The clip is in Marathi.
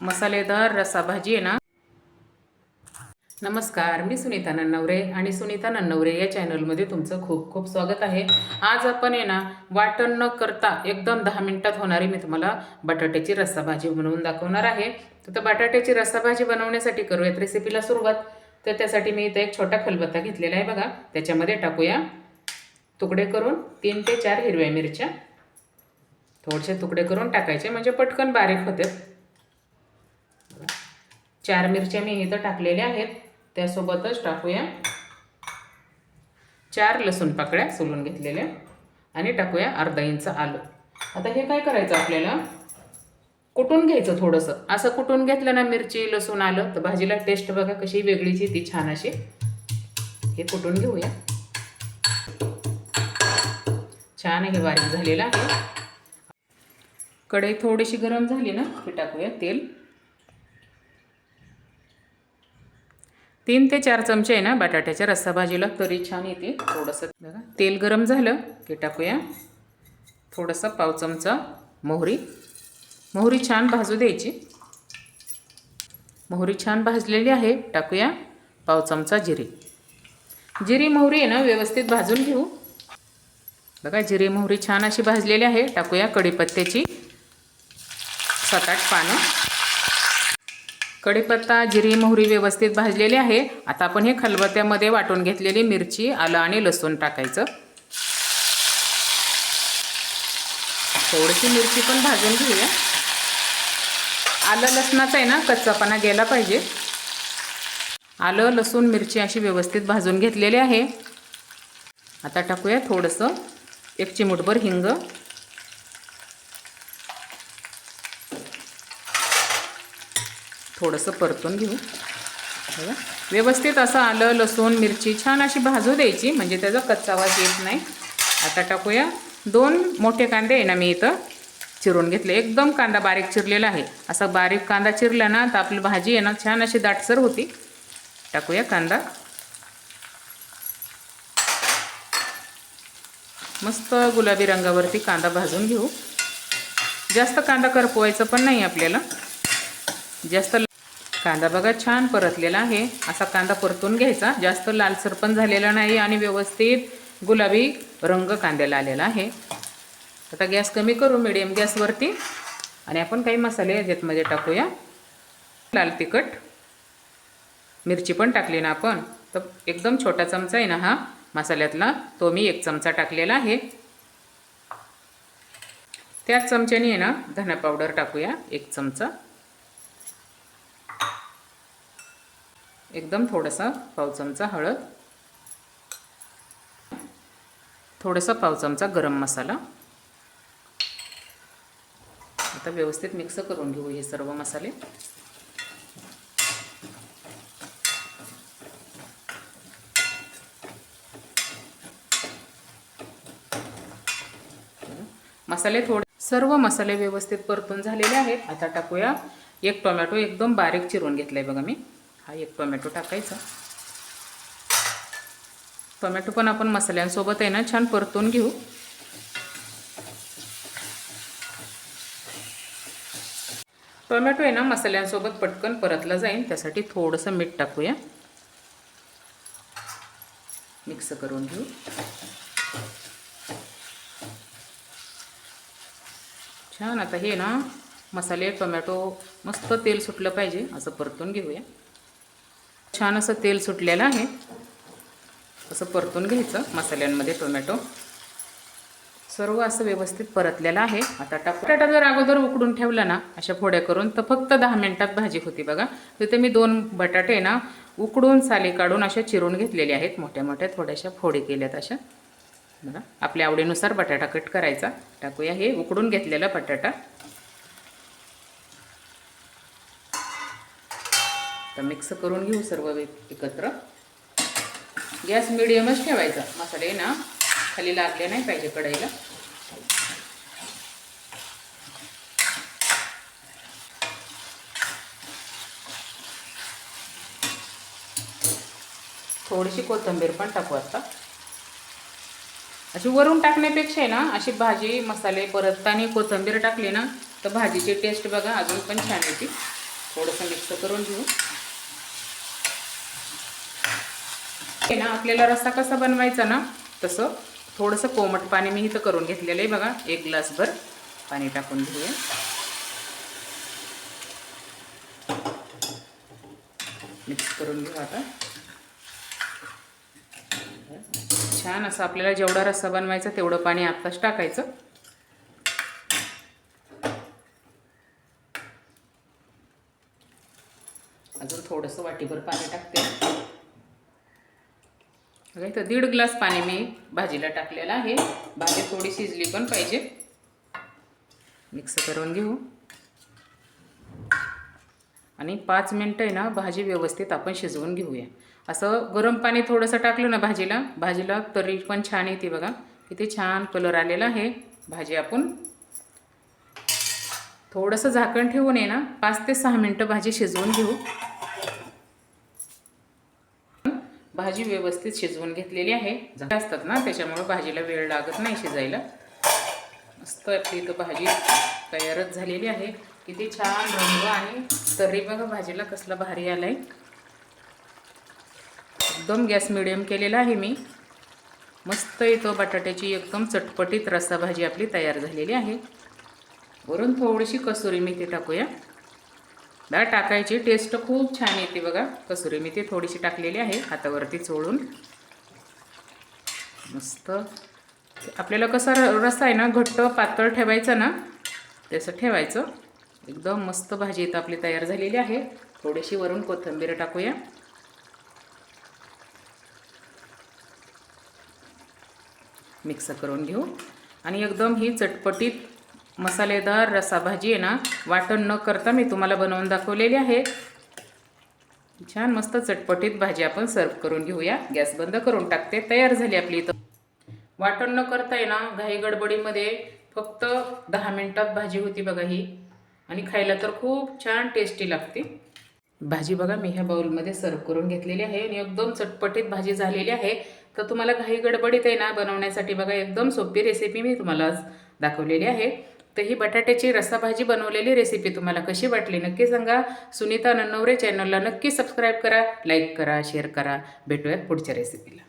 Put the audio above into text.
मसालेदार रसा भाजी आहे ना? नमस्कार मी सुनीता नन्नवरे आणि सुनीता नन्नवरे या चॅनलमध्ये तुमचं खूप खूप स्वागत आहे. आज आपण आहे ना वाटण न करता एकदम दहा मिनिटात होणारी मी तुम्हाला बटाट्याची रस्सा भाजी बनवून दाखवणार आहे. तर त्या बटाट्याची रस्सा भाजी बनवण्यासाठी करूयात रेसिपीला सुरुवात. तर त्यासाठी मी इथं एक छोटा खलबत्ता घेतलेला आहे बघा. त्याच्यामध्ये टाकूया तुकडे करून तीन ते चार हिरव्या मिरच्या. थोडेसे तुकडे करून टाकायचे म्हणजे पटकन बारीक होते चार मिरच्या मी इथं टाकलेल्या आहेत. त्यासोबतच टाकूया चार लसूण पाकळ्या सोलून घेतलेल्या आणि टाकूया अर्धा इंच आलं. आता हे काय करायचं आपल्याला? कुटून घ्यायचं थोडंसं. असं कुटून घेतलं ना मिरची लसूण आलं तर भाजीला टेस्ट बघा कशी वेगळीच ती छान अशी. हे कुटून घेऊया. छान हे बारीक झालेलं आहे. कढई थोडीशी गरम झाली ना की टाकूया तेल. तीन ते चार चमचे आहे ना बटाट्याच्या रस्सा भाजीला तरी छान येते थोडंसं. बघा तेल गरम झालं की टाकूया. थोडंसं पाव चमचा मोहरी. मोहरी छान भाजू द्यायची. मोहरी छान भाजलेली आहे. टाकूया पाव चमचा जिरी. जिरी मोहरी आहे ना व्यवस्थित भाजून घेऊ. बघा जिरी मोहरी छान अशी भाजलेली आहे. टाकूया कढीपत्त्याची सात आठ पानं. कढीपत्ता जिरी मोहरी व्यवस्थित भाजलेली आहे. आता आपण हे खलबत्त्यामध्ये वाटून घेतलेली मिरची आलं आणि लसूण टाकायचं. थोडीशी मिरची पण भाजून घेऊया. आलं लसणाचा आहे ना कच्चापणा गेला पाहिजे. आलं लसूण मिरची अशी व्यवस्थित भाजून घेतलेली आहे. आता टाकूया थोडंसं एक चिमूटभर हिंग. थोडंसं परतून घेऊ. बघा. व्यवस्थित असं आलं लसूण मिरची छान अशी भाजू द्यायची म्हणजे त्याचा कच्चा वास येत नाही. आता टाकूया. दोन मोठे कांदे आहे ना मी इथं चिरून घेतले. एकदम कांदा बारीक चिरलेला आहे. असा बारीक कांदा चिरला ना तर आपली भाजी आहे ना छान अशी दाटसर होती. टाकूया कांदा. मस्त गुलाबी रंगावरती कांदा भाजून घेऊ. जास्त कांदा करपवायचं पण नाही आपल्याला. जास्त कांदा बघा छान परतलेला आहे. असा कांदा परतून घ्यायचा. जास्त लालसर पण झालेला नाही आणि व्यवस्थित गुलाबी रंग कांद्याला आलेला आहे. आता गॅस कमी करू मिडियम गॅसवरती आणि आपण काही मसाले याच्यातमध्ये टाकूया. लाल तिखट. मिरची पण टाकली ना आपण. तर एकदम छोटा चमचा आहे ना हा मसाल्यातला. तो मी एक चमचा टाकलेला आहे. त्याच चमच्याने आहे ना धना पावडर टाकूया. एक चमचा. एकदम थोडासा पाव चमचा हळद. थोडासा पाव चमचा गरम मसाला. आता व्यवस्थित मिक्स करून घेऊ हे सर्व मसाले. मसाले थोडे सर्व मसाले व्यवस्थित परतून झालेले आहेत. आता टाकूया. एक टोमॅटो एकदम बारीक चिरून घेतला आहे बघा मी. हा एक टोमॅटो टाकायचा. टोमॅटो पण आपण मसाल्यांसोबत आहे ना छान परतून घेऊ. टोमॅटो आहे ना मसाल्यांसोबत पटकन परतला जाईल. त्यासाठी थोडंसं मीठ टाकूया. मिक्स करून घेऊ. छान आता हे ना मसाले टोमॅटो मस्त तेल सुटलं पाहिजे असं परतून घेऊया. छान असं तेल सुटलेलं आहे. असं परतून घ्यायचं मसाल्यांमध्ये टोमॅटो. सर्व असं व्यवस्थित परतलेलं आहे. आता टाक बटाटा जर अगोदर उकडून ठेवला ना अशा फोड्या करून तर फक्त दहा मिनटात भाजी होती बघा. तिथे मी दोन बटाटे ना उकडून साली काढून अशा चिरून घेतलेले आहेत. मोठ्या मोठ्या थोड्याशा फोडी केल्यात अशा. बघा आपल्या आवडीनुसार बटाटा कट करायचा. टाकूया हे उकडून घेतलेला बटाटा. तर मिक्स करून घेऊ सर्व एकत्र. गॅस मिडियमच ठेवायचा. मसाले ना खाली लागले नाही पाहिजे कढईला. थोडीशी कोथिंबीर पण टाकू आता. अशी वरून टाकण्यापेक्षा आहे ना अशी भाजी मसाले परतताना कोथिंबीर टाकली ना तर भाजीची टेस्ट बघा अजून पण छान येते. थोडंसं मिक्स करून घेऊ. हे ना आपल्याला रस्सा कसा बनवायचा ना तसं थोडंसं कोमट पाणी मी इथं करून घेतलेलं आहे बघा. एक ग्लासभर पाणी टाकून घेऊया. मिक्स करून घेऊ आता. छान असं आपल्याला जेवढा रस्सा बनवायचा तेवढं पाणी आत्ताच टाकायचं. अजून थोडंसं वाटीभर पाणी टाकते. बघा इथं दीड ग्लास पाणी मी भाजीला टाकलेलं आहे. भाजी थोडी शिजली पण पाहिजे. मिक्स करून घेऊ. आणि पाच मिनटं आहे ना भाजी व्यवस्थित आपण शिजवून घेऊया. असं गरम पाणी थोडंसं टाकलं ना भाजीला भाजीला तरी पण छान येते बघा. किती छान कलर आलेला आहे. भाजी आपण थोडंसं झाकण ठेवून आहे ना. पाच ते सहा मिनटं भाजी शिजवून घेऊ. भाजी व्यवस्थित शिजवून घेतलेली आहे. असतात ना त्याच्यामुळं भाजीला वेळ लागत नाही शिजायला. मस्त आपली इथं भाजी तयारच झालेली आहे. किती छान रंग आणि तरी बघा भाजीला कसला भारी आला आहे एकदम गॅस मिडियम केलेला आहे मी. मस्त इथं बटाट्याची एकदम चटपटीत रस्सा भाजी आपली तयार झालेली आहे. वरून थोडीशी कसुरी मेथी टाकूया. डाळ टाकायची टेस्ट खूप छान येते बघा. कसुरी मेथी थोडीशी टाकलेली आहे हातावरती चोळून. मस्त. आपल्याला कसा र- रस्सा आहे ना घट्ट पातळ ठेवायचा ना तसं ठेवायचं. एकदम मस्त भाजी इथं आपली तयार झालेली आहे. थोडीशी वरून कोथिंबीर टाकूया. मिक्स करून घेऊ. आणि एकदम ही चटपटीत मसालेदार रसा भाजी आहे ना वाटण न करता मी तुम्हाला बनवून दाखवलेली आहे. छान मस्त चटपटीत भाजी आपण सर्व करून घेऊया. गॅस बंद करून टाकते तयार झाली आपली इथं. वाटण न करता आहे ना घाई गडबडीमध्ये फक्त दहा मिनटात भाजी होती बघा ही. आणि खायला तर खूप छान टेस्टी लागते. भाजी बघा मी ह्या बाउलमध्ये सर्व करून घेतलेली आहे आणि एकदम चटपटीत भाजी झालेली आहे. तर तुम्हाला घाई गडबडीत आहे ना बनवण्यासाठी बघा एकदम सोपी रेसिपी मी तुम्हाला आज दाखवलेली आहे. तर ही बटाट्याची रस्सा भाजी बनवलेली रेसिपी तुम्हाला कशी वाटली नक्की सांगा. सुनीता नन्नवरे चॅनलला नक्की सबस्क्राईब करा लाईक करा शेअर करा. भेटूयात पुढच्या रेसिपीला